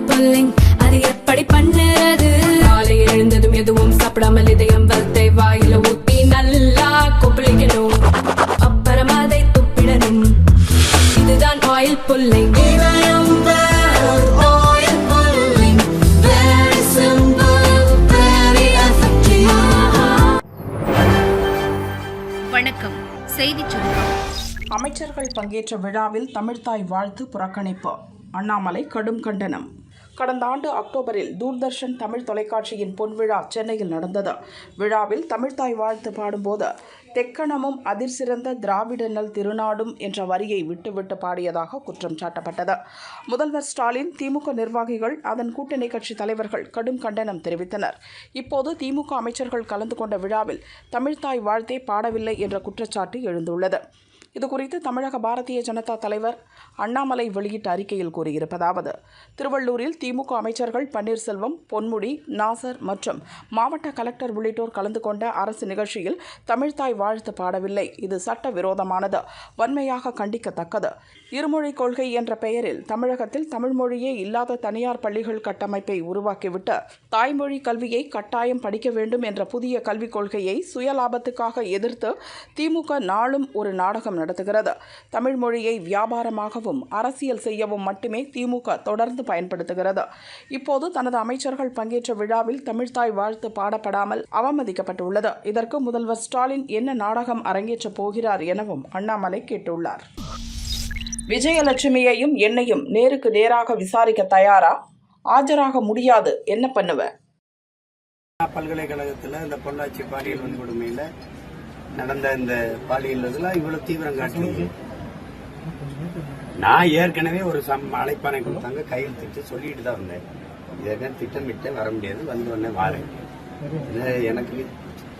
Pulling அது எப்படி பண்ணுறது? காலையில் எழுந்ததும் எதுவும் சாப்பிடாமல் இதயம் வளத்தை வாயில ஊத்தி நல்லா கொப்பளிக்கணும். அப்புறம் அதை துப்பிடணும். இதுதான் oil pulling oil pulling very simple very effective வணக்கம். செய்திச் சுருக்கம். அமைச்சர்கள் பங்கேற்ற விழாவில் தமிழ்த்தாய் வாழ்த்து புறக்கணிப்பு. அண்ணாமலை கடும் கண்டனம். கடந்த ஆண்டு அக்டோபரில் தூர்தர்ஷன் தமிழ் தொலைக்காட்சியின் பொன்விழா சென்னையில் நடந்தது. விழாவில் தமிழ்தாய் வாழ்த்து பாடும்போது தெக்கணமும் அதிர்சிறந்த திராவிட நல் திருநாடும் என்ற வரியை விட்டுவிட்டு பாடியதாக குற்றம் சாட்டப்பட்டது. முதல்வர் ஸ்டாலின் திமுக நிர்வாகிகள் அதன் கூட்டணி கட்சி தலைவர்கள் கடும் கண்டனம் தெரிவித்தனர். இப்போது திமுக அமைச்சர்கள் கலந்து கொண்ட விழாவில் தமிழ்தாய் வாழ்த்தே பாடவில்லை என்ற குற்றச்சாட்டு எழுந்துள்ளது. இதுகுறித்து தமிழக பாரதிய ஜனதா தலைவர் அண்ணாமலை வெளியிட்ட அறிக்கையில் கூறியிருப்பதாவது திருவள்ளூரில் திமுக அமைச்சர்கள் பன்னீர்செல்வம் பொன்முடி நாசர் மற்றும் மாவட்ட கலெக்டர் உள்ளிட்டோர் கலந்து கொண்ட அரசு நிகழ்ச்சியில் தமிழ்தாய் வாழ்த்து பாடவில்லை. இது சட்ட விரோதமானது வன்மையாக கண்டிக்கத்தக்கது. இருமொழிக் கொள்கை என்ற பெயரில் தமிழகத்தில் தமிழ் மொழியே இல்லாத தனியார் பள்ளிகள் கட்டமைப்பை உருவாக்கிவிட்டு தாய்மொழி கல்வியை கட்டாயம் படிக்க வேண்டும் என்ற புதிய கல்விக் கொள்கையை சுயலாபத்துக்காக எதிர்த்து திமுக நாளும் ஒரு நாடகம் நடத்துகிறது? தமிழ் மொழியை வியாபாரமாகவும் அரசியல் செய்யவும் மட்டுமே திமுக தொடர்ந்து பயன்படுத்துகிறது? இப்போது தனது அமைச்சர்கள் பங்கேற்ற விழாவில் தமிழ்தாய் வாழ்த்து பாடப்படாமல் அவமதிக்கப்பட்டுள்ளது? இதற்கு முதல்வர் ஸ்டாலின் என்ன நாடகம் அரங்கேற்றப் போகிறார் எனவும் அண்ணாமலை கேட்டுள்ளார். விஜயலட்சுமியையும் என்னையும் நேருக்கு நேராக விசாரிக்க தயாரா? ஆஜராக முடியாது. என்ன பண்ணுவ? பல்கலைக்கழகத்தில் இந்த பொள்ளாச்சி பாலியல் வன்கொடுமையில் நடந்த இந்த பாலியல் இதெல்லாம் இவ்வளவு தீவிரம் காட்டுறது நான் ஏற்கனவே ஒரு சம் அழைப்பானை கொடுத்தாங்க கையெழுத்திட்டு சொல்லிட்டு தான் வந்தேன். இதற்கான திட்டமிட்டு வர முடியாது வந்து உடனே வாரேன். எனக்கு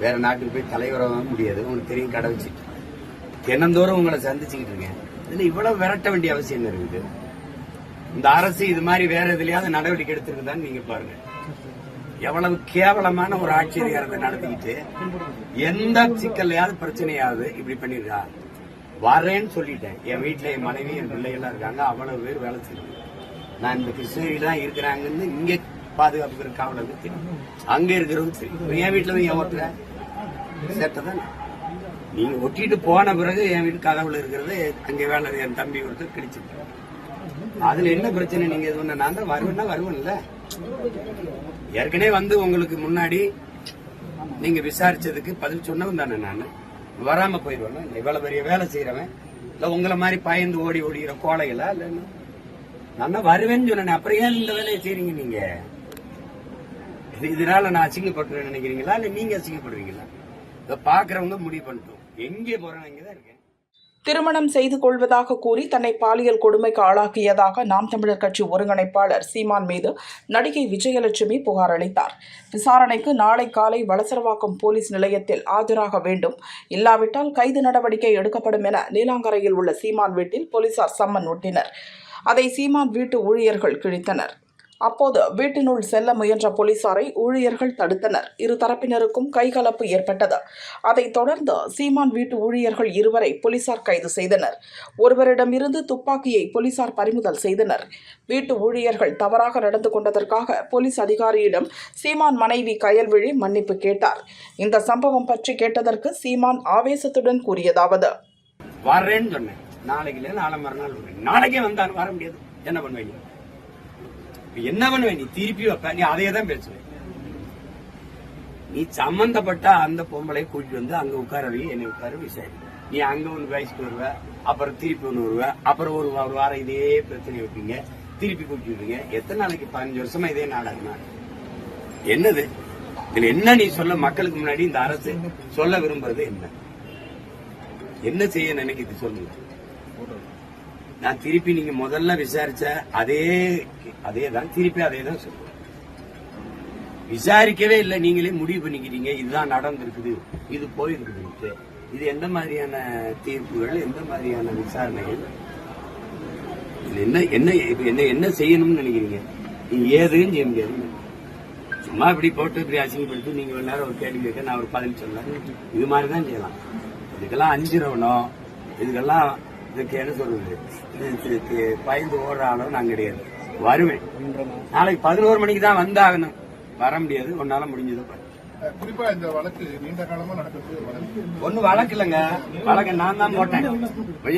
வேற நாட்டுக்கு போய் தலைவராக முடியாது உங்களுக்கு தெரியும் கடை வச்சுட்டு. தினந்தோறும் உங்களை சந்திச்சுக்கிட்டு இருக்கேன். இதுல இவ்வளவு விரட்ட வேண்டிய அவசியம் இருக்குது? இந்த அரசு இது மாதிரி வேற எதுலயாவது நடவடிக்கை எடுத்திருக்குதான்னு நீங்க பாருங்க. எவ்வளவு கேவலமான ஒரு ஆட்சி நடத்திக்கிட்டு எந்த சிக்கல்லையாவது பிரச்சனையாவது இப்படி பண்ணிருக்கா? வரேன்னு சொல்லிட்டேன். என் வீட்டுல என் மனைவி என் பிள்ளைகள்லாம் இருக்காங்க. அவ்வளவு பேர் வேலை செய்யுது நான் இந்த கிருஷ்ணகிரி தான் இருக்கிறாங்கன்னு இங்க பாதுகாப்பு காவலருக்கு தெரியும். அங்க இருக்கிறவங்க தெரியும். என் வீட்டுல என் ஏன் ஓட்டுற சேட்டை நீங்க ஒட்டிட்டு போன பிறகு என் வீட்டு கதவுல இருக்கிறது அங்க வேலை என் தம்பி ஒருத்தர் கிழிச்சிட்டு அதுல என்ன பிரச்சனை? நீங்க இது நான் தான் வருவேன்னா வருவேன்ல. ஏற்கனவே வந்து உங்களுக்கு முன்னாடி நீங்க விசாரிச்சதுக்கு பதில் சொன்னவன் தானே நான்? வராம போயிடுவேன் இவ்வளவு பெரிய வேலை செய்யறவன் இல்ல உங்களை மாதிரி பயந்து ஓடி ஓடிக்கிற கோலைகளா இல்ல நான் வருவேன்னு சொன்னேன் அப்புறம் ஏன் இந்த வேலையை செய்றீங்க நீங்க? இது- இதனால நான் அசிங்கப்பட்டுறேன்னு நினைக்கிறீங்களா இல்ல நீங்க அசிங்கப்படுவீங்களா? இதை பாக்குறவங்க முடிவு பண்ணிட்டோம். எங்கே போறேன் இங்கதான் இருக்கேன். திருமணம் செய்து கொள்வதாக கூறி தன்னை பாலியல் கொடுமைக்கு ஆளாக்கியதாக நாம் தமிழர் கட்சி ஒருங்கிணைப்பாளர் சீமான் மீது நடிகை விஜயலட்சுமி புகார் அளித்தார். விசாரணைக்கு நாளை காலை வளசரவாக்கம் போலீஸ் நிலையத்தில் ஆஜராக வேண்டும். இல்லாவிட்டால் கைது நடவடிக்கை எடுக்கப்படும் என நீலாங்கரையில் உள்ள சீமான் வீட்டில் போலீசார் சம்மன் ஒட்டினர். அதை சீமான் வீட்டு ஊழியர்கள் கிழித்தனர். அப்போது வீட்டினுள் செல்ல முயன்ற போலீசாரை ஊழியர்கள் தடுத்தனர். இரு தரப்பினருக்கும் கைகலப்பு ஏற்பட்டது. அதைத் தொடர்ந்து சீமான் வீட்டு ஊழியர்கள் இருவரை போலீசார் கைது செய்தனர். ஒருவரிடமிருந்து துப்பாக்கியை போலீசார் பறிமுதல் செய்தனர். வீட்டு ஊழியர்கள் தவறாக நடந்து கொண்டதற்காக போலீஸ் அதிகாரியிடம் சீமான் மனைவி கயல்விழி மன்னிப்பு கேட்டார். இந்த சம்பவம் பற்றி கேட்டதற்கு சீமான் ஆவேசத்துடன் கூறியதாவது. வரேன்னு சொன்னேன். நாளைக்கு நாளை மறுநாள் நாளைக்கே வந்தாலும் வர முடியாது. என்ன பண்ணுவீங்க? என்ன பண்ணுவேன் நீ? திருப்பி வைப்ப. நீ அதையே தான் பேசுவேன் நீ சம்பந்தப்பட்ட அந்த பொம்பளை கூட்டிட்டு வந்து அங்க உட்காரவை என்னை உட்கார விசாரி நீ அங்க ஒன்று பேசிட்டு வருவ அப்புறம் திருப்பி ஒன்று வருவ அப்புறம் ஒரு ஒரு வாரம் இதே பிரச்சனை வைப்பீங்க. திருப்பி கூட்டிட்டு வருவீங்க. எத்தனை நாளைக்கு? பதினஞ்சு வருஷமா இதே நாடகமா என்னது? இதுல என்ன நீ சொல்ல? மக்களுக்கு முன்னாடி இந்த அரசு சொல்ல விரும்புறது என்ன? என்ன செய்ய நினைக்குது? சொல்லுங்க. நான் திருப்பி நீங்க முதல்ல விசாரிச்ச அதே அதே தான் திருப்பி அதே தான் சொல்லுவேன் விசாரிக்கவே இல்லை நீங்களே முடிவு பண்ணிக்கிறீங்க இதுதான் நடந்திருக்குது இது போயிருக்குது இது எந்த மாதிரியான தீர்ப்புகள் எந்த மாதிரியான விசாரணைகள்? இது என்ன என்ன என்ன என்ன செய்யணும்னு நினைக்கிறீங்க? நீங்க ஏதுன்னு செய்ய முடியாது சும்மா இப்படி போட்டு இப்படி அசிங்கப்படுத்தி நீங்க ஒரு நேரம் ஒரு கேள்வி கேட்க நான் ஒரு பதில் சொல்ல இது மாதிரி தான் செய்யலாம். இதுக்கெல்லாம் அஞ்சிரவணும். இதுக்கெல்லாம் இதுக்கு என்ன சொல்றது? பயந்து ஓடுற அளவு நான் கிடையாது. வருவேன். நாளைக்கு பதினோரு மணிக்கு தான் வந்தாகணும். வர முடியாது. உன்னால முடிஞ்சது குறிப்பா இந்த வழக்கு நீண்ட காலமா நடக்கிறது வழக்கு இல்லைங்க. வழக்கு நான் தான் போட்டேன்.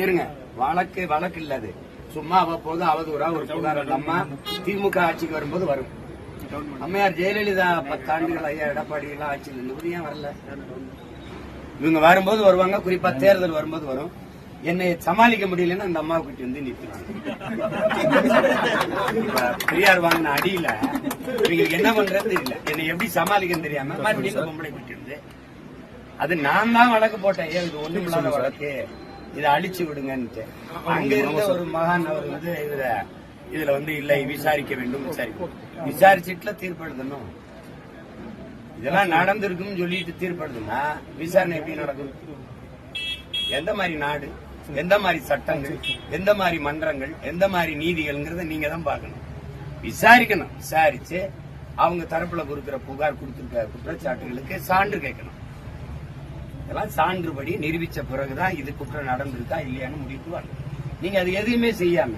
இருங்க வழக்கு வழக்கு இல்ல அது சும்மா அவ்வப்போது அவதூறா ஒரு புகார் அம்மா திமுக ஆட்சிக்கு வரும்போது வரும். அம்மையார் ஜெயலலிதா பத்தாண்டுகள் ஐயா எடப்பாடி எல்லாம் ஆட்சியில் இருந்தபோது ஏன் வரல. இவங்க வரும்போது வருவாங்க. குறிப்பா தேர்தல் வரும்போது வரும். என்னை சமாளிக்க முடியலன்னா அந்த அம்மாவை கிட்ட வந்து நிற்கிறாங்க பெரியார் வாங்கின அடியில இவங்களுக்கு என்ன பண்றது தெரியல. என்னை எப்படி சமாளிக்கன்னு தெரியாம மறுபடியும் பொம்பளை கிட்ட இருந்து அது நான் தான் வழக்கு போட்டேன். ஏன் இது ஒண்ணும் இல்லாத வழக்கு. இதை அழிச்சு விடுங்கன்ட்டு அங்க இருந்த ஒரு மகான் அவர் வந்து இதுல இதுல வந்து இல்லை விசாரிக்க வேண்டும் விசாரிக்க விசாரிச்சுட்டுல தீர்ப்பு எழுதணும் இதெல்லாம் நடந்திருக்குன்னு சொல்லிட்டு தீர்ப்பு எழுதுனா விசாரணை எப்படி நடக்கும்? எந்த மாதிரி நாடு? எந்த மாதிரி சட்டங்கள் எந்த மாதிரி மன்றங்கள் எந்த மாதிரி நீதிகள்ங்கிறத நீங்க தான் பார்க்கணும். விசாரிக்கணும். விசாரிச்சு அவங்க தரப்புல கொடுக்கிற புகார் கொடுத்திருக்க குற்றச்சாட்டுகளுக்கு சான்று கேட்கணும். இதெல்லாம் சான்றுபடி நிரூபிச்ச பிறகுதான் இது குற்றம் நடந்திருக்கா இல்லையான்னு முடிக்குவாங்க நீங்க அது எதுவுமே செய்யாம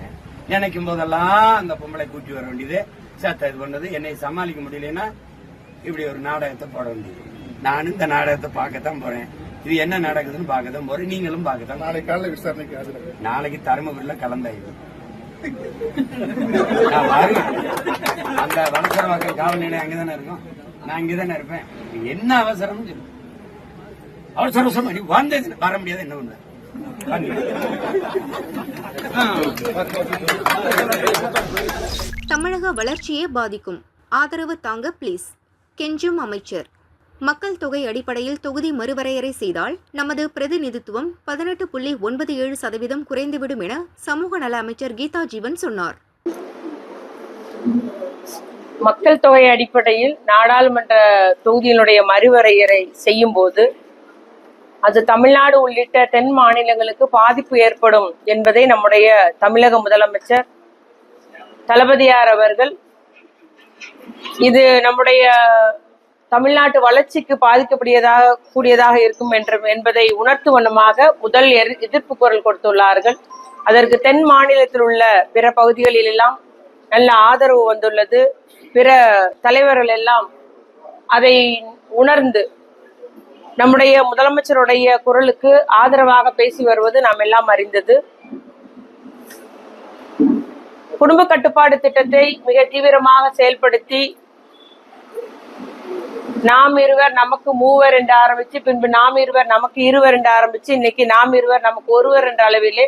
நினைக்கும் போதெல்லாம் அந்த பொம்பளை கூட்டி வர வேண்டியது சேத்த இது பண்ணது என்னை சமாளிக்க முடியலன்னா இப்படி ஒரு நாடகத்தை போட வேண்டியது. நானும் இந்த நாடகத்தை பார்க்கத்தான் போறேன். இது என்ன நடக்குதுன்னு பார்க்கத்தான் போறேன். நீங்களும் பார்க்கத்தான். நாளை காலையில விசாரணைக்கு ஆஜராக நாளைக்கு தருமபுரியில கலந்தாயிடும் நான் வருவேன் அந்த வடசர மக்கள் காவல் நிலையம் அங்கதானே இருக்கும். நான் இங்கதானே இருப்பேன். என்ன அவசரம்னு சொல்லு. அவசர அவசரமா நீ வந்தது வர முடியாது என்ன பண்ண தமிழக வளர்ச்சியே பாதிக்கும். ஆதரவு தாங்க ப்ளீஸ் கெஞ்சும் அமைச்சர். மக்கள் தொகை அடிப்படையில் தொகுதி மறுவரையறை செய்தால் நமது பிரதிநிதித்துவம் பதினெட்டு புள்ளி ஒன்பது ஏழு சதவீதம் குறைந்துவிடும் என சமூக நல அமைச்சர் கீதா ஜீவன் சொன்னார். மக்கள் தொகை அடிப்படையில் நாடாளுமன்ற தொகுதியினுடைய மறுவரையறை செய்யும் போது அது தமிழ்நாடு உள்ளிட்ட தென் மாநிலங்களுக்கு பாதிப்பு ஏற்படும் என்பதை நம்முடைய தமிழக முதலமைச்சர் தளபதியார் அவர்கள் இது நம்முடைய தமிழ்நாட்டு வளர்ச்சிக்கு பாதிக்கக்கூடியதாக கூடியதாக இருக்கும் என்ற என்பதை உணர்த்து வண்ணமாக முதல் எதிர்ப்பு குரல் கொடுத்துள்ளார்கள். அதற்கு தென் மாநிலத்தில் உள்ள பிற பகுதிகளில் எல்லாம் நல்ல ஆதரவு வந்துள்ளது. பிற தலைவர்கள் எல்லாம் அதை உணர்ந்து நம்முடைய முதலமைச்சருடைய குரலுக்கு ஆதரவாக பேசி வருவது நாம் எல்லாம் அறிந்தது. குடும்ப கட்டுப்பாடு திட்டத்தை மிக தீவிரமாக செயல்படுத்தி நாம் இருவர் நமக்கு மூவர் என்று ஆரம்பிச்சு பின்பு நாம் இருவர் நமக்கு இருவர் என்று ஆரம்பிச்சு இன்னைக்கு நாம் இருவர் நமக்கு ஒருவர் என்ற அளவிலே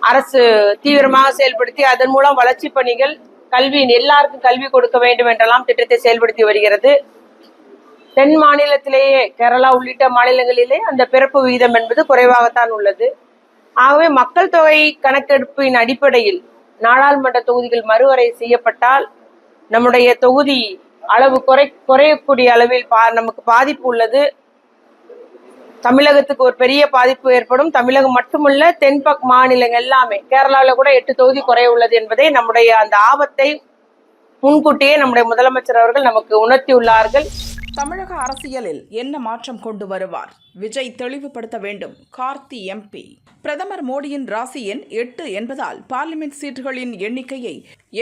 அரசு தீவிரமாக செயல்படுத்தி அதன் மூலம் வளர்ச்சி பணிகள் கல்வி எல்லாருக்கும் கல்வி கொடுக்க வேண்டும் என்றெல்லாம் திட்டத்தை செயல்படுத்தி வருகிறது. தென் மாநிலத்திலேயே கேரளா உள்ளிட்ட மாநிலங்களிலே அந்த பிறப்பு விகிதம் என்பது குறைவாகத்தான் உள்ளது. ஆகவே மக்கள் தொகை கணக்கெடுப்பின் அடிப்படையில் நாடாளுமன்ற தொகுதிகள் மறுவரை செய்யப்பட்டால் நம்முடைய தொகுதி அளவு குறை குறையக்கூடிய அளவில் பா நமக்கு பாதிப்பு உள்ளது. தமிழகத்துக்கு ஒரு பெரிய பாதிப்பு ஏற்படும். தமிழகம் மட்டுமல்ல தென்பக் மாநிலங்கள் எல்லாமே. கேரளாவில் கூட எட்டு தொகுதி குறைய உள்ளது என்பதை நம்முடைய அந்த ஆபத்தை முன்கூட்டியே நம்முடைய முதலமைச்சர் அவர்கள் நமக்கு உணர்த்தியுள்ளார்கள். தமிழக அரசியலில் என்ன மாற்றம் கொண்டு வருவார்? விஜய் தெளிவுபடுத்த வேண்டும். கார்த்தி எம்பி பிரதமர் மோடியின் ராசி எண் எட்டு என்பதால் பார்லிமெண்ட் சீட்டுகளின் எண்ணிக்கையை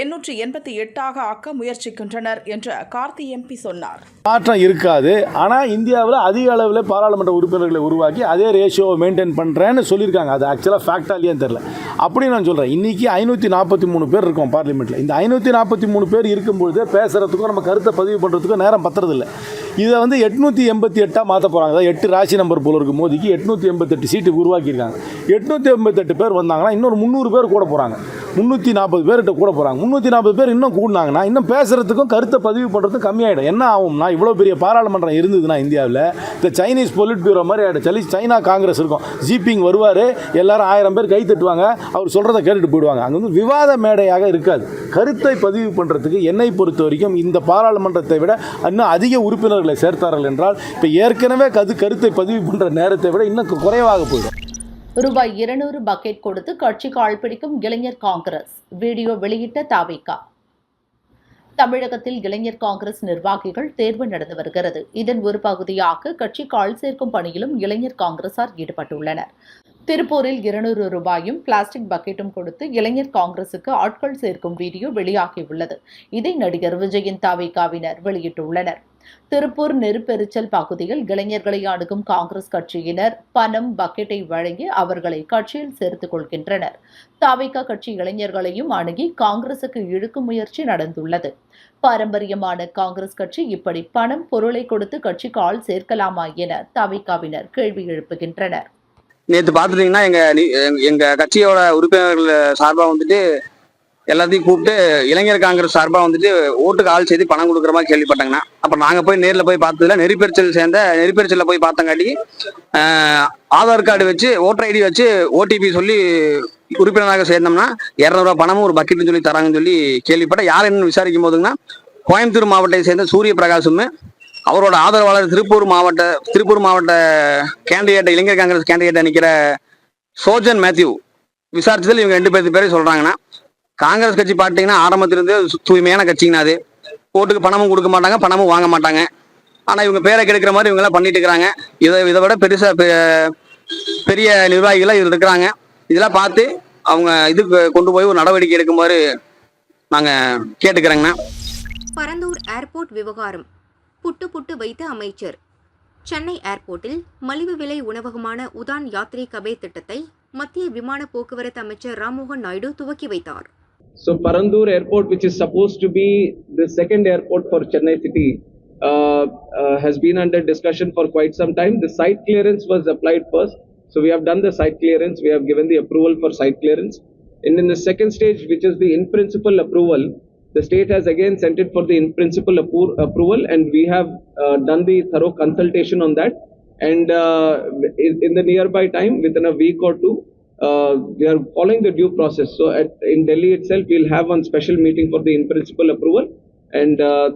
எண்ணூற்றி எண்பத்தி எட்டாக ஆக்க முயற்சிக்கின்றனர் என்று கார்த்தி எம்பி சொன்னார். மாற்றம் இருக்காது. ஆனால் இந்தியாவில் அதிக அளவில் பாராளுமன்ற உறுப்பினர்களை உருவாக்கி அதே ரேஷியோவை மெயின்டைன் பண்ணுறேன்னு சொல்லியிருக்காங்க. அது ஆக்சுவலாக ஃபேக்டா இல்லையான்னு தெரில அப்படி நான் சொல்கிறேன் இன்றைக்கி ஐநூற்றி நாற்பத்தி மூணு பேர் இருக்கோம் பார்லிமெண்ட்டில் இந்த ஐநூற்றி நாற்பத்தி மூணு பேர் இருக்கும்பொழுது பேசுகிறதுக்கும் நம்ம கருத்தை பதிவு பண்ணுறதுக்கும் நேரம் பத்துறதில்லை. இதை வந்து எட்நூற்றி எண்பத்தி எட்டாக மாற்ற போகிறாங்க அதாவது எட்டு ராசி நம்பர் போல இருக்கும் மோதிக்கு. எட்நூற்றி எண்பத்தெட்டு சீட்டு உருவாக்கியிருக்காங்க. எட்நூற்றி எண்பத்தெட்டு பேர் வந்தாங்கன்னா இன்னொரு முந்நூறு பேர் கூட போகிறாங்க முந்நூற்றி நாற்பது பேர்கிட்ட கூட போகிறாங்க முந்நூற்றி நாற்பது பேர் இன்னும் கூடினாங்கன்னா இன்னும் பேசுகிறதுக்கும் கருத்தை பதிவு பண்ணுறதுக்கும் கம்மியாயிடும். என்ன ஆகும்னா இவ்வளோ பெரிய பாராளுமன்றம் இருந்ததுன்னா இந்தியாவில் இந்த சைனீஸ் பொலிட் பியூரோ மாதிரி ஆகிடும் சலி சைனா காங்கிரஸ் இருக்கும். ஜிபிங் வருவார் எல்லாரும் ஆயிரம் பேர் கை தட்டுவாங்க. அவர் சொல்கிறத கேட்டுட்டு போயிடுவாங்க. அங்கே வந்து விவாத மேடையாக இருக்காது. கருத்தை பதிவு பண்ணுறதுக்கு என்னை பொறுத்த வரைக்கும் இந்த பாராளுமன்றத்தை விட இன்னும் அதிக உறுப்பினர் உறுப்பினர்களை சேர்த்தார்கள் என்றால் இப்போ ஏற்கனவே கது கருத்தை பதிவு பண்ணுற நேரத்தை விட இன்னும் குறைவாக போயிடும். ரூபாய் இருநூறு பக்கெட் கொடுத்து கட்சிக்கு ஆள்பிடிக்கும் இளைஞர் காங்கிரஸ். வீடியோ வெளியிட்ட தாவிகா. தமிழகத்தில் இளைஞர் காங்கிரஸ் நிர்வாகிகள் தேர்வு நடந்து வருகிறது. இதன் ஒரு பகுதியாக கட்சிக்கு ஆள் சேர்க்கும் பணியிலும் இளைஞர் காங்கிரசார் ஈடுபட்டுள்ளனர். திருப்பூரில் இருநூறு ரூபாயும் பிளாஸ்டிக் பக்கெட்டும் கொடுத்து இளைஞர் காங்கிரசுக்கு ஆட்கள் சேர்க்கும் வீடியோ வெளியாகியுள்ளது. இதை நடிகர் விஜயின் தாவிகாவினர் வெளியிட்டுள்ளனர். திருப்பூர் நெருப்பெரிச்சல் பகுதியில் இளைஞர்களை அணுகும் காங்கிரஸ் கட்சியினர் பணம் பக்கெட்டை வழங்கி அவர்களை கட்சியில் சேர்த்துக் கொள்கின்றனர். தாவேகா கட்சி இளைஞர்களையும் அணுகி காங்கிரசுக்கு இழுக்கும் முயற்சி நடந்துள்ளது. பாரம்பரியமான காங்கிரஸ் கட்சி இப்படி பணம் பொருளை கொடுத்து கட்சிக்கு ஆள் சேர்க்கலாமா என தாவேகாவினர் கேள்வி எழுப்புகின்றனர். நேற்று பார்த்துட்டீங்கன்னா எங்க- எங்க கட்சியோட உறுப்பினர்கள் சார்பாக வந்துட்டு எல்லாத்தையும் கூப்பிட்டு இளைஞர் காங்கிரஸ் சார்பாக வந்துட்டு ஓட்டுக்கு ஆள் செய்து பணம் கொடுக்குற மாதிரி கேள்விப்பட்டாங்கண்ணா. அப்போ நாங்கள் போய் நேரில் போய் பார்த்ததுல நெறிப்பெரிச்சல் சேர்ந்த நெறிப்பெரிச்சலில் போய் பார்த்தங்காட்டி ஆதார் கார்டு வச்சு ஓட்டர் ஐடி வச்சு ஓடிபி சொல்லி உறுப்பினராக சேர்ந்தோம்னா இரநூறுவா பணமும் ஒரு பக்கெட்னு சொல்லி தராங்கன்னு சொல்லி கேள்விப்பட்ட யார் என்னன்னு விசாரிக்கும் போதுங்கன்னா கோயம்புத்தூர் மாவட்டத்தை சேர்ந்த சூரிய பிரகாசும் அவரோட ஆதரவாளர் திருப்பூர் மாவட்ட திருப்பூர் மாவட்ட கேண்டிடேட் இளைஞர் காங்கிரஸ் கேண்டிடேட் நிற்கிற சோஜன் மேத்யூ. விசாரிச்சதில் இவங்க ரெண்டு பேர்த்து பேரே சொல்றாங்கன்னா காங்கிரஸ் கட்சி பார்த்தீங்கன்னா ஆரம்பத்திலிருந்து தூய்மையான கட்சிங்கண்ணா அது. ஓட்டுக்கு பணமும் கொடுக்க மாட்டாங்க பணமும் வாங்க மாட்டாங்க. ஆனால் இவங்க பேரை கெடுக்கிற மாதிரி இவங்க எல்லாம் பண்ணிட்டு இருக்கிறாங்க. இதை இதை விட பெருசா பெ- பெரிய நிர்வாகிகளாக இதில் இருக்கிறாங்க. இதெல்லாம் பார்த்து அவங்க இதுக்கு கொண்டு போய் ஒரு நடவடிக்கை எடுக்குமாறு நாங்கள் கேட்டுக்கிறோங்கண்ணா. பரந்தூர் ஏர்போர்ட் விவகாரம். புட்டு புட்டு வைத்த அமைச்சர். சென்னை ஏர்போர்ட்டில் மலிவு விலை உணவகமான உதான் யாத்ரி கபே திட்டத்தை மத்திய விமான போக்குவரத்து அமைச்சர் ராம்மோகன் நாயுடு துவக்கி வைத்தார். So Parandur Airport, which is supposed to be the second airport for Chennai city, uh, uh, has been under discussion for quite some time. The site clearance was applied first. So we have done the site clearance. We have given the approval for site clearance. And in the second stage, which is the in principle approval, the state has again sent it for the in principle appro- approval and we have uh, done the thorough consultation on that. And uh, in, in the nearby time, within a week or two, uh, we are following the due process. So at, in Delhi itself, we'll have one special meeting for the in principle approval, and uh,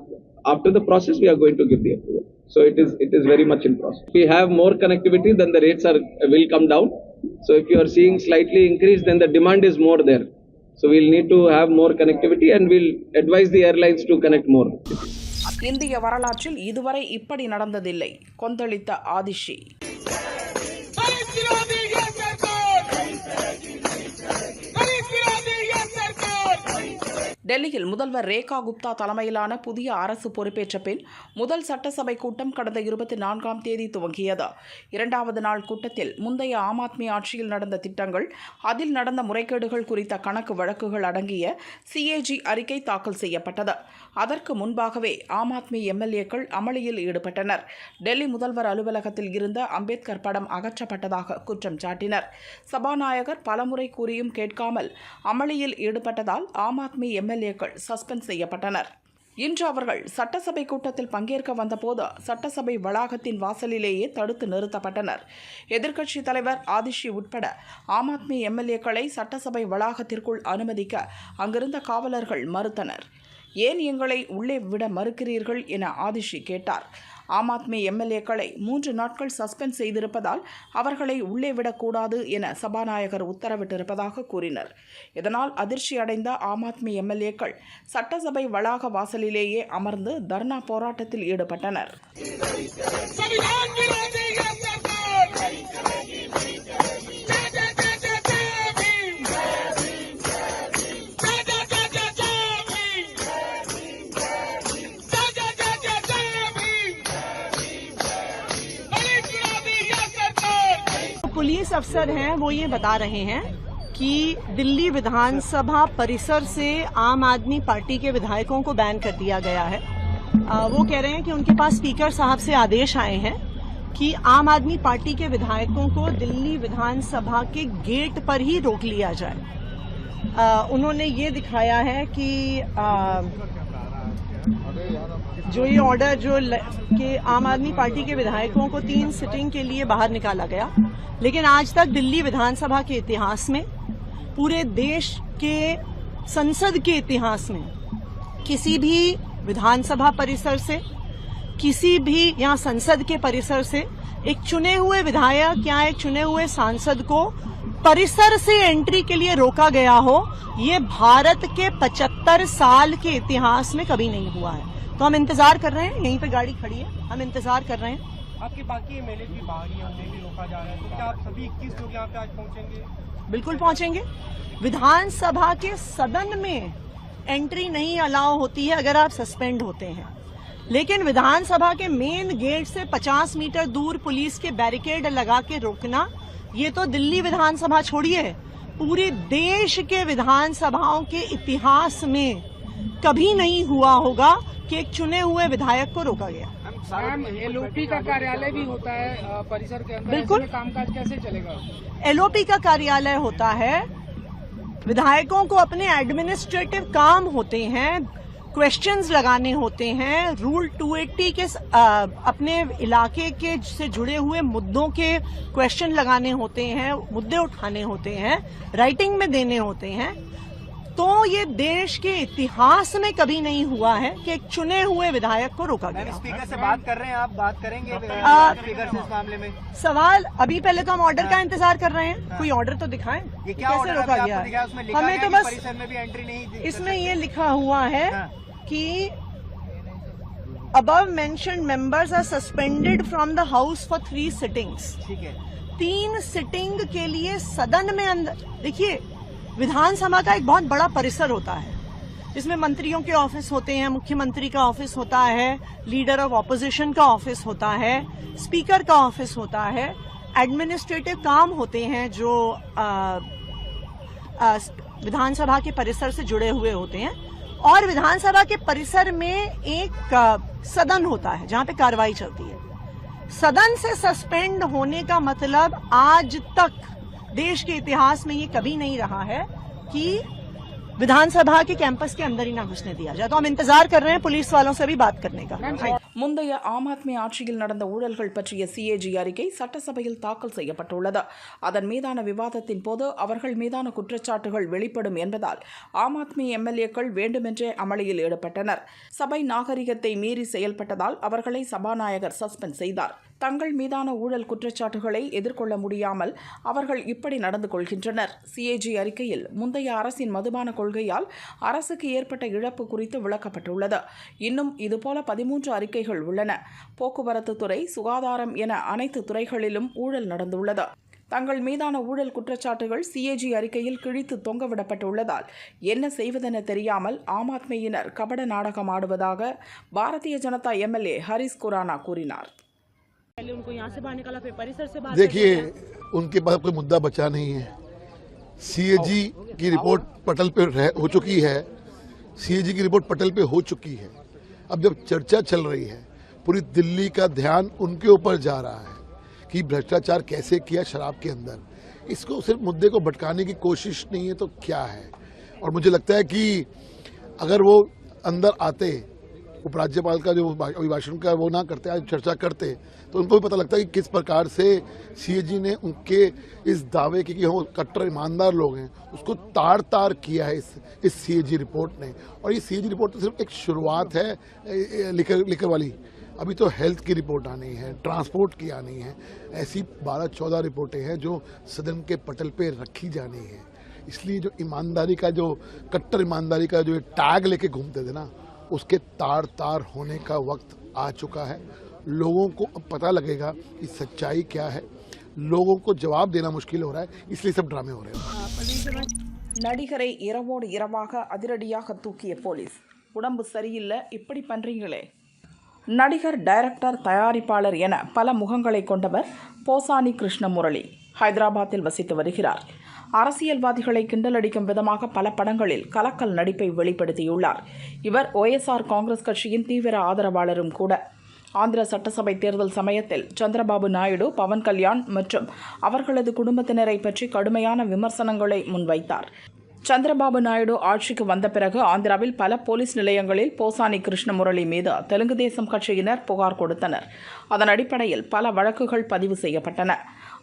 after the process, we are going to give the approval. So it is it is very much in process. If we have more connectivity, then the rates are will come down. So if you are seeing slightly increase, then the demand is more there. So we'll need to have more connectivity, and we'll advise the airlines to connect more. இந்திய வரலாற்றில் இதுவரை இப்படி நடந்ததில்லை கொந்தளித்த ஆதிஷி டெல்லியில் முதல்வர் ரேகா குப்தா தலைமையிலான புதிய அரசு பொறுப்பேற்ற பின் முதல் சட்டசபை கூட்டம் கடந்த இருபத்தி நான்காம் தேதி துவங்கியது. இரண்டாவது நாள் கூட்டத்தில் முந்தைய ஆம் ஆத்மி ஆட்சியில் நடந்த திட்டங்கள் அதில் நடந்த முறைகேடுகள் குறித்த கணக்கு வழக்குகள் அடங்கிய சிஏஜி அறிக்கை தாக்கல் செய்யப்பட்டது. அதற்கு முன்பாகவே ஆம் ஆத்மி எம்எல்ஏக்கள் அமளியில் ஈடுபட்டனர். டெல்லி முதல்வர் அலுவலகத்தில் இருந்த அம்பேத்கர் படம் அகற்றப்பட்டதாக குற்றம் சாட்டினர். சபாநாயகர் பலமுறை கூறியும் கேட்காமல் அமளியில் ஈடுபட்டதால் ஆம் ஆத்மி எம்எல்ஏக்கள் சஸ்பெண்ட் செய்யப்பட்டனர். இன்று அவர்கள் சட்டசபை கூட்டத்தில் பங்கேற்க வந்தபோது சட்டசபை வளாகத்தின் வாசலிலேயே தடுத்து நிறுத்தப்பட்டனர். எதிர்க்கட்சித் தலைவர் ஆதிஷி உட்பட ஆம் ஆத்மி எம்எல்ஏக்களை சட்டசபை வளாகத்திற்குள் அனுமதிக்க அங்கிருந்த காவலர்கள் மறுத்தனர். ஏன் எங்களை உள்ளே விட மறுக்கிறீர்கள்? என ஆதிஷி கேட்டார். ஆம் ஆத்மி எம்எல்ஏக்களை மூன்று நாட்கள் சஸ்பெண்ட் செய்திருப்பதால் அவர்களை உள்ளே விடக்கூடாது என சபாநாயகர் உத்தரவிட்டிருப்பதாக கூறினர். இதனால் அதிர்ச்சி அடைந்த ஆம் ஆத்மி எம்எல்ஏக்கள் சட்டசபை வளாக வாசலிலேயே அமர்ந்து தர்ணா போராட்டத்தில் ஈடுபட்டனர். अफसर हैं वो ये बता रहे हैं कि दिल्ली विधानसभा परिसर से आम आदमी पार्टी के विधायकों को बैन कर दिया गया है। आ, वो कह रहे हैं कि उनके पास स्पीकर साहब से आदेश आए हैं कि आम आदमी पार्टी के विधायकों को दिल्ली विधानसभा के गेट पर ही रोक लिया जाए। आ, उन्होंने ये दिखाया है कि आ, जो ये ऑर्डर जो ल- कि आम आदमी पार्टी के विधायकों को तीन सिटिंग के लिए बाहर निकाला गया। लेकिन आज तक दिल्ली विधानसभा के इतिहास में, पूरे देश के संसद के इतिहास में, किसी भी विधानसभा परिसर से, किसी भी यहाँ संसद के परिसर से, एक चुने हुए विधायक या एक चुने हुए सांसद को परिसर से एंट्री के लिए रोका गया हो, ये भारत के 75 साल के इतिहास में कभी नहीं हुआ है। तो हम इंतज़ार कर रहे हैं यहीं पे गाड़ी खड़ी है हम इंतज़ार कर रहे हैं। आपके बाकी एमएलए भी बाहर ही हैं, उन्हें भी रोका जा रहा है तो क्या आप सभी इक्कीस लोग यहाँ पे आज पहुँचेंगे? बिल्कुल पहुँचेंगे। विधानसभा के सदन में एंट्री नहीं अलाउ होती है अगर आप सस्पेंड होते हैं। लेकिन विधानसभा के मेन गेट से 50 मीटर दूर पुलिस के बैरिकेड लगा के रोकना ये तो दिल्ली विधानसभा छोड़िए। पूरे देश के विधानसभाओं के इतिहास में कभी नहीं हुआ होगा कि एक चुने हुए विधायक को रोका गया। एलओपी का कार्यालय भी होता है परिसर के अंदर बिल्कुल। कामकाज कैसे चलेगा? एलओपी का कार्यालय होता है। विधायकों को अपने एडमिनिस्ट्रेटिव काम होते हैं क्वेश्चंस लगाने होते हैं रूल 280 के अपने इलाके के से जुड़े हुए मुद्दों के क्वेश्चन लगाने होते हैं मुद्दे उठाने होते हैं राइटिंग में देने होते हैं। तो ये देश के इतिहास में कभी नहीं हुआ है कि एक चुने हुए विधायक को रोका गया स्पीकर से बात कर रहे हैं आप बात करेंगे आ, स्पीकर से इस मामले में। सवाल अभी पहले तो हम ऑर्डर का इंतज़ार कर रहे हैं। कोई ऑर्डर तो दिखाएँ? ये क्या कैसे रोका गया है? हमें तो बस में भी एंट्री नहीं इसमें ये लिखा हुआ है हाँ। कि above mentioned members are suspended from the house for three sittings. ठीक है। तीन सिटिंग के लिए सदन में अंदर देखिए विधानसभा का एक बहुत बड़ा परिसर होता है जिसमें मंत्रियों के ऑफ़िस होते हैं मुख्यमंत्री का ऑफ़िस होता है लीडर ऑफ़ ऑपोजिशन का ऑफ़िस होता है स्पीकर का ऑफ़िस होता है एडमिनिस्ट्रेटिव काम होते हैं जो विधानसभा के परिसर से जुड़े हुए होते हैं और विधानसभा के परिसर में एक आ, सदन होता है जहाँ पे कार्रवाई चलती है। सदन से सस्पेंड होने का मतलब आज तक देश के इतिहास में ये कभी नहीं रहा है कि विधानसभा के कैंपस के अंदर ही ना घुसने दिया जाए तो हम इंतजार कर रहे हैं पुलिस वालों से भी बात करने का முந்தைய ஆம் ஆத்மி ஆட்சியில் நடந்த ஊழல்கள் பற்றிய சிஏஜி அறிக்கை சட்டசபையில் தாக்கல் செய்யப்பட்டுள்ளது அதன் மீதான விவாதத்தின் போது அவர்கள் மீதான குற்றச்சாட்டுகள் வெளிப்படும் என்பதால் ஆம் ஆத்மி எம்எல்ஏக்கள் வேண்டுமென்றே அமளியில் ஈடுபட்டனர் சபை நாகரிகத்தை மீறி செயல்பட்டதால் அவர்களை சபாநாயகர் சஸ்பெண்ட் செய்தார் தங்கள் மீதான ஊழல் குற்றச்சாட்டுகளை எதிர்கொள்ள முடியாமல் அவர்கள் இப்படி நடந்து கொள்கின்றனர். சிஏஜி அறிக்கையில் முந்தைய அரசின் மதுபான கொள்கையால் அரசுக்கு ஏற்பட்ட இழப்பு குறித்து விளக்கப்பட்டுள்ளது. இன்னும் இதுபோல பதிமூன்று அறிக்கைகள் உள்ளன. போக்குவரத்து துறை சுகாதாரம் என அனைத்து துறைகளிலும் ஊழல் நடந்துள்ளது. தங்கள் மீதான ஊழல் குற்றச்சாட்டுகள் சிஏஜி அறிக்கையில் கிழித்து தொங்கவிடப்பட்டுள்ளதால் என்ன செய்வதென தெரியாமல் ஆம் ஆத்மியினர் கபட நாடகம் ஆடுவதாக பாரதிய ஜனதா எம்எல்ஏ ஹரிஸ் குரானா கூறினார். उनको यहाँ से बाहर निकाला फिर परिसर से बाहर देखिए उनके पास कोई मुद्दा बचा नहीं है। सीएजी की रिपोर्ट पटल पे हो चुकी है। सीएजी की रिपोर्ट पटल पे हो चुकी है। अब जब चर्चा चल रही है पूरी दिल्ली का ध्यान उनके ऊपर जा रहा है कि भ्रष्टाचार कैसे किया शराब के अंदर। इसको सिर्फ़ मुद्दे को भटकाने की कोशिश नहीं है तो क्या है? और मुझे लगता है कि अगर वो अंदर आते उपराज्यपाल का जो अभिभाषण का वो ना करते, आज चर्चा करते तो उनको भी पता लगता है कि किस प्रकार से सीएजी ने उनके इस दावे की कि वो कट्टर, ईमानदार लोग हैं, उसको तार तार किया है इस इस सीएजी रिपोर्ट ने। और ये सीएजी रिपोर्ट तो सिर्फ़ एक शुरुआत है लिकर लिकर वाली। अभी तो हेल्थ की रिपोर्ट आनी है, ट्रांसपोर्ट की आनी है, ऐसी बारह चौदह रिपोर्टें हैं जो सदन के पटल पे रखी जानी है। इसलिए जो ईमानदारी का, जो कट्टर ईमानदारी का जो टैग लेके घूमते थे ना उसके तार तार होने का वक्त आ चुका है लोगों को अब पता लगेगा कि सच्चाई क्या है लोगों को जवाब देना मुश्किल हो रहा है इसलिए सब ड्रामे हो रहे हैं நடிகரை இரவோடு இரவாக அதிரடியாக தூக்கிய போலீஸ் உடம்பு சரியில்லை இப்படி பண்றீங்களே நடிகர் டைரக்டர் தயாரிப்பாளர் என பல முகங்களை கொண்டவர் போசானி கிருஷ்ணமுரளி ஹைதராபாத்தில் வசித்து வருகிறார் அரசியல்வாதிகளை கிண்டலடிக்கும் விதமாக பல படங்களில் கலக்கல் நடிப்பை வெளிப்படுத்தியுள்ளார். இவர் ஒய்எஸ்ஆர் காங்கிரஸ் கட்சியின் தீவிர ஆதரவாளரும் கூட. ஆந்திர சட்டசபை தேர்தல் சமயத்தில் சந்திரபாபு நாயுடு பவன் கல்யாண் மற்றும் அவர்களது குடும்பத்தினரை பற்றி கடுமையான விமர்சனங்களை முன்வைத்தார். சந்திரபாபு நாயுடு ஆட்சிக்கு வந்த பிறகு ஆந்திராவில் பல போலீஸ் நிலையங்களில் போசானி கிருஷ்ணமுரளி மீது தெலுங்கு தேசம் கட்சியினர் புகார் கொடுத்தனர். அதன் அடிப்படையில் பல வழக்குகள் பதிவு செய்யப்பட்டன.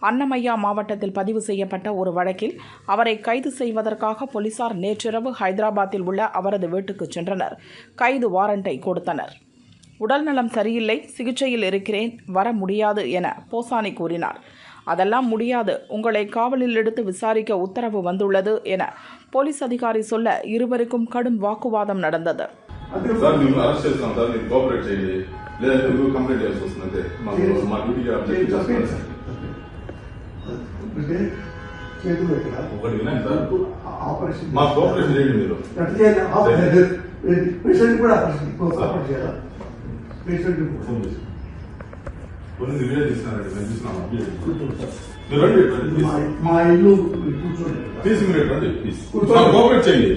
அன்னமையா மாவட்டத்தில் பதிவு செய்யப்பட்ட ஒரு வழக்கில் அவரை கைது செய்வதற்காக போலீசார் நேற்றிரவு ஹைதராபாத்தில் உள்ள அவரது வீட்டுக்கு சென்றனர் கைது வாரண்டை கொடுத்தனர் உடல்நலம் சரியில்லை சிகிச்சையில் இருக்கிறேன் வர முடியாது என போசானி கூறினார் அதெல்லாம் முடியாது உங்களை காவலில் எடுத்து விசாரிக்க உத்தரவு வந்துள்ளது என போலீஸ் அதிகாரி சொல்ல இருவருக்கும் கடும் வாக்குவாதம் நடந்தது சார் అంటే చేతులు ఎక్కడ? ఒకటి ఆపరేషన్ మా కోఆపరేషన్ చేయండి మీరు. పేషెంట్ కూడా ఆపరేషన్ ఆపరేషన్ చేయాలా? పేషెంట్ కొన్ని వీడియో తీసినారండి మేము అప్డేట్ మీరు రండి. మా ఇల్లు కూర్చోండి. ప్లీజ్ మీరు రండి ప్లీజ్ కూర్చోండి. కోఆపరేట్ చేయండి.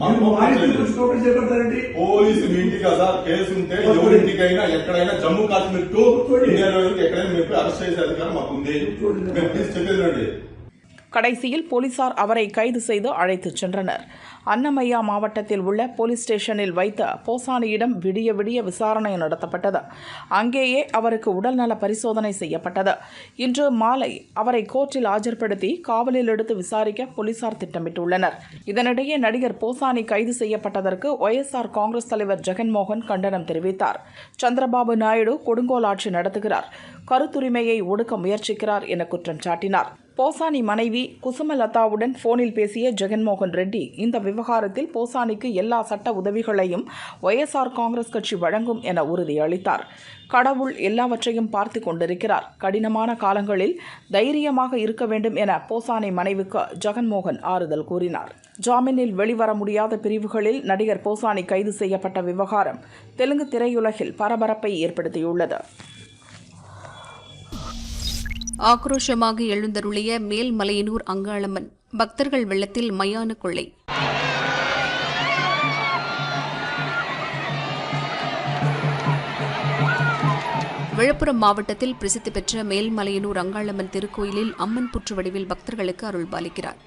మాకు మా కోఆపరేట్ ఇంటికి చేయండి కూర్చోబెట్టి చేపడతారండి పోలీసు మీ ఇంటికి కదా కేసు ఉంటే ఎవరింటికైనా ఎక్కడైనా జమ్మూ కాశ్మీర్ టు ఇండియాలో ఎక్కడైనా మీరు అరెస్ట్ చేసే అధికారం మాకు ఉంది మీరు ప్లీజ్ చెప్పేది రండి கடைசியில் போலீசார் அவரை கைது செய்து அழைத்துச் சென்றனர் அன்னமையா மாவட்டத்தில் உள்ள போலீஸ் ஸ்டேஷனில் வைத்த போசானியிடம் விடிய விடிய விசாரணை நடத்தப்பட்டது. அங்கேயே அவருக்கு உடல்நல பரிசோதனை செய்யப்பட்டது. இன்று மாலை அவரை கோர்ட்டில் ஆஜர்படுத்தி காவலில் எடுத்து விசாரிக்க போலீசார் திட்டமிட்டுள்ளனர். இதனிடையே நடிகர் போசானி கைது செய்யப்பட்டதற்கு ஒய்எஸ்ஆர் காங்கிரஸ் தலைவர் ஜெகன்மோகன் கண்டனம் தெரிவித்தார். சந்திரபாபு நாயுடு கொடுங்கோல் ஆட்சி நடத்துகிறார். கருத்துரிமையை ஒடுக்க முயற்சிக்கிறார் என குற்றம் சாட்டினார். போசானி மனைவி குசுமலதாவுடன் போனில் பேசிய ஜெகன்மோகன் ரெட்டி இந்த விவகாரத்தில் போசானிக்கு எல்லா சட்ட உதவிகளையும் ஒய்எஸ்ஆர் காங்கிரஸ் கட்சி வழங்கும் என உறுதியளித்தார். கடவுள் எல்லாவற்றையும் பார்த்து கொண்டிருக்கிறார். கடினமான காலங்களில் தைரியமாக இருக்க வேண்டும் என போசானி மனைவிக்கு ஜெகன்மோகன் ஆறுதல் கூறினார். ஜாமீனில் வெளிவர முடியாத பிரிவுகளில் நடிகர் போசானி கைது செய்யப்பட்ட விவகாரம் தெலுங்கு திரையுலகில் பரபரப்பை ஏற்படுத்தியுள்ளது. ஆக்ரோஷமாக எழுந்தருளிய மேல்மலையனூர் அங்காளம்மன் பக்தர்கள் வெள்ளத்தில் மயான கொள்ளை. விழுப்புரம் மாவட்டத்தில் பிரசித்தி பெற்ற மேல்மலையனூர் அங்காளம்மன் திருக்கோயிலில் அம்மன் புற்று வடிவில் பக்தர்களுக்கு அருள் பாலிக்கிறார்.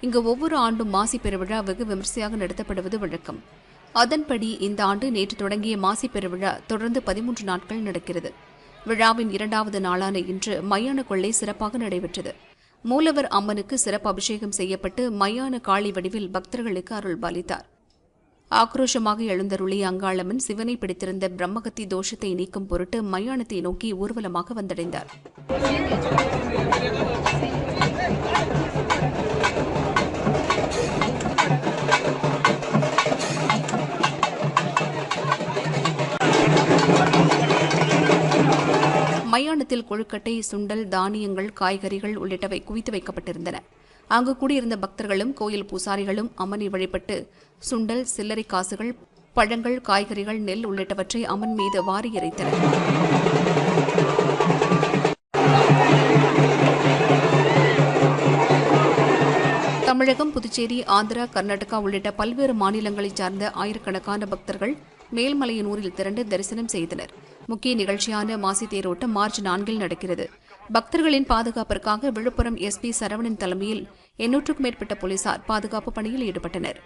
இங்கு ஒவ்வொரு ஆண்டும் மாசி பெருவிழா வெகு விமர்சையாக நடத்தப்படுவது வழக்கம். அதன்படி இந்த ஆண்டு நேற்று தொடங்கிய மாசி பெருவிழா தொடர்ந்து பதிமூன்று நாட்கள் நடக்கிறது. விழாவின் இரண்டாவது நாளான இன்று மயான கொள்ளை சிறப்பாக நடைபெற்றது. மூலவர் அம்மனுக்கு சிறப்பு அபிஷேகம் செய்யப்பட்டு மயான காளி வடிவில் பக்தர்களுக்கு அருள் பாலித்தார் ஆக்ரோஷமாக எழுந்தருளிய அங்காளம்மன் சிவனை பிடித்திருந்த பிரம்மகத்தி தோஷத்தை நீக்கும் பொருட்டு மயானத்தை நோக்கி ஊர்வலமாக வந்தடைந்தார். மயானத்தில் கொழுக்கட்டை சுண்டல் தானியங்கள் காய்கறிகள் உள்ளிட்டவை குவித்து வைக்கப்பட்டிருந்தன. அங்கு கூடியிருந்த பக்தர்களும் கோயில் பூசாரிகளும் அம்மனை வழிபட்டு சுண்டல் சில்லறை காசுகள் பழங்கள் காய்கறிகள் நெல் உள்ளிட்டவற்றை அம்மன் மீது வாரி இறைத்தனர் தமிழகம் புதுச்சேரி ஆந்திரா கர்நாடகா உள்ளிட்ட பல்வேறு மாநிலங்களைச் சார்ந்த ஆயிரக்கணக்கான பக்தர்கள் மேல்மலையனூரில் திரண்டு தரிசனம் செய்தனர். முக்கிய நிகழ்ச்சியான மாசி தேரோட்டம் மார்ச் நான்கில் நடக்கிறது. பக்தர்களின் பாதுகாப்பிற்காக விழுப்புரம் எஸ்பி சரவணன் தலைமையில் எண்ணூற்றுக்கும் மேற்பட்ட போலீசார் பாதுகாப்பு பணியில் ஈடுபட்டனர்.